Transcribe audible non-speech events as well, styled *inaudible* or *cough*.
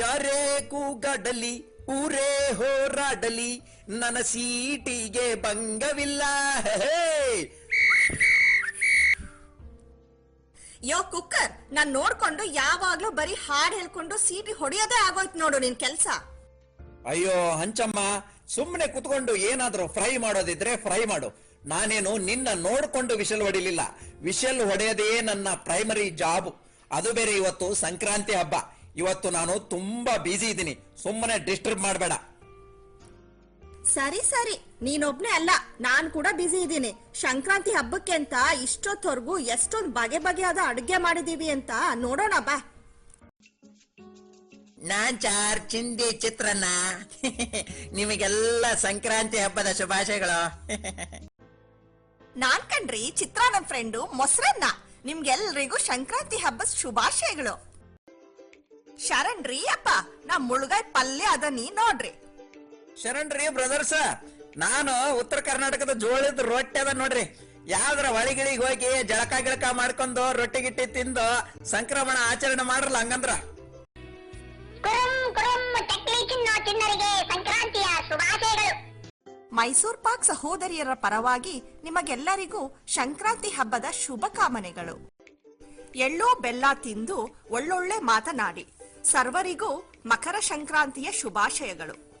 ಯಾರೇ ಕೂಗಾಡಲಿ ಊರೇ ಹೋರಾಡಲಿ ನನ್ನ ಸೀಟಿಗೆ ಭಂಗವಿಲ್ಲ. ಯೋ ಕುಕ್ಕರ್ ನಾನ್ ನೋಡ್ಕೊಂಡು ಯಾವಾಗ್ಲೂ ಬರೀ ಹಾಡ್ ಹೇಳ್ಕೊಂಡು ಸೀಟಿ ಹೊಡೆಯೋದೇ ಆಗೋಯ್ತು ನೋಡು ನಿನ್ ಕೆಲ್ಸ. ಅಯ್ಯೋ ಹಂಚಮ್ಮ ಸುಮ್ಮನೆ ಕುತ್ಕೊಂಡು ಏನಾದ್ರೂ ಫ್ರೈ ಮಾಡೋದಿದ್ರೆ ಫ್ರೈ ಮಾಡು. ನಾನೇನು ನಿನ್ನ ನೋಡ್ಕೊಂಡು ವಿಷಲ್ ಹೊಡಿಲಿಲ್ಲ. ವಿಷಲ್ ಹೊಡೆಯೋದೇ ನನ್ನ ಪ್ರೈಮರಿ ಜಾಬ್ ಅದು ಬೇರೆ ಇವತ್ತು ಸಂಕ್ರಾಂತಿ ಹಬ್ಬ. ಇವತ್ತು ನಾನು ತುಂಬಾ ಬ್ಯುಸಿ ಇದ್ದೀನಿ. ಸುಮ್ಮನೆ ಡಿಸ್ಟರ್ಬ್ ಮಾಡಬೇಡ. ಸರಿ ಸರಿ. ನೀನೊಬ್ನೆ ಅಲ್ಲ. ನಾನ್ ಕೂಡ ಬ್ಯುಸಿ ಇದ್ದೀನಿ. ಸಂಕ್ರಾಂತಿ ಹಬ್ಬಕ್ಕೆ ಅಂತ ಇಷ್ಟೊತ್ತವರೆಗೂ ಎಷ್ಟೊಂದ್ ಬಗೆ ಬಗೆಯಾದ ಅಡುಗೆ ಮಾಡಿದೀವಿ ಅಂತ ನೋಡೋಣ ಬಾ. ನಾನ್ ಚಾರ್ ಚಿಂದಿ ಚಿತ್ರನ್ನ. *laughs* ನಿಮಗೆಲ್ಲ ಸಂಕ್ರಾಂತಿ ಹಬ್ಬದ ಶುಭಾಶಯಗಳು. *laughs* ನಾನ್ ಕಣ್ರಿ ಚಿತ್ರ ನನ್ ಫ್ರೆಂಡು ಮೊಸರನ್ನ. ನಿಮ್ಗೆಲ್ರಿಗೂ ಸಂಕ್ರಾಂತಿ ಹಬ್ಬದ ಶುಭಾಶಯಗಳು. ಶರಣ್ ರೀ ಅಪ್ಪ ನಾ ಮುಳುಗಾಯ್ ಪಲ್ಯ ಅದ ನೀ ನೋಡ್ರಿ. ಶರಣ್ರಿ ಬ್ರದರ್ಸ ನಾನು ಉತ್ತರ ಕರ್ನಾಟಕದ ಜೋಳದ ರೊಟ್ಟಿ ಅದ ನೋಡ್ರಿ. ಯಾವ್ದ್ರ ಹೊಳಿಗಳಿಗೆ ಹೋಗಿ ಜಳಕ ಗಿಳಕ ಮಾಡ್ಕೊಂಡು ರೊಟ್ಟಿ ಗಿಟ್ಟಿ ತಿಂದು ಸಂಕ್ರಮಣ ಆಚರಣೆ ಮಾಡ್ರಲ್ಲ ಹಂಗಂದ್ರ? ಕುರುಂ ಕುರುಂ ಚಕ್ಲಿ ಚಿನ್ನೋ ಚಿನ್ನರಿಗೆ ಸಂಕ್ರಾಂತಿಯ ಶುಭಾಶಯಗಳು. ಮೈಸೂರ್ ಪಾಕ್ ಸಹೋದರಿಯರ ಪರವಾಗಿ ನಿಮಗೆಲ್ಲರಿಗೂ ಸಂಕ್ರಾಂತಿ ಹಬ್ಬದ ಶುಭಕಾಮನೆಗಳು. ಎಳ್ಳೋ ಬೆಲ್ಲ ತಿಂದು ಒಳ್ಳೊಳ್ಳೆ ಮಾತನಾಡಿ. ಸರ್ವರಿಗೂ ಮಕರ ಸಂಕ್ರಾಂತಿಯ ಶುಭಾಶಯಗಳು.